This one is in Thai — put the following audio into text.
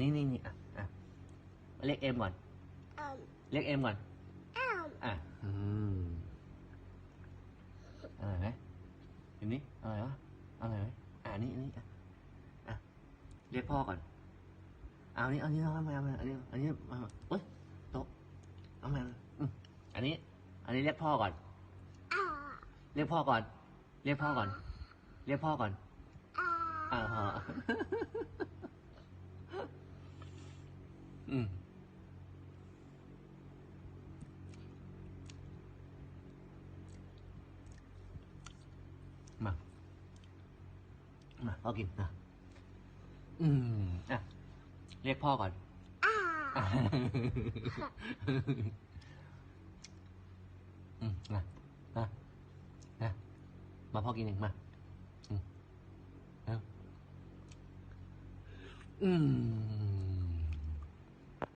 นี่นี่นี่อะอะเรียกเอ็มก่อนอ้าวเรียกเอ็มก่อนอ้าวอะอืมอร่อยไหมเห็นนี้อร่อยวะอร่อยไหมอ่านี่อันนี้อะอะเรียกพ่อก่อน เอาอันนี้เอาอันนี้เอามาเอามาอันนี้อันนี้มาเอ้ยโต๊ะเอามาอืมอันนี้ อันนี้เรียกพ่อก่อนอ้าวเรียกพ่อก่อน เรียกพ่อก่อน เรียกพ่อก่อนอ้าวอ่าพอ อืมมา มาพ่อกินนะอืมอะ เรียกพ่อก่อนอ้าวอะอืมมามามามาพ่อกินหนึ่งมา อืมเอาอืม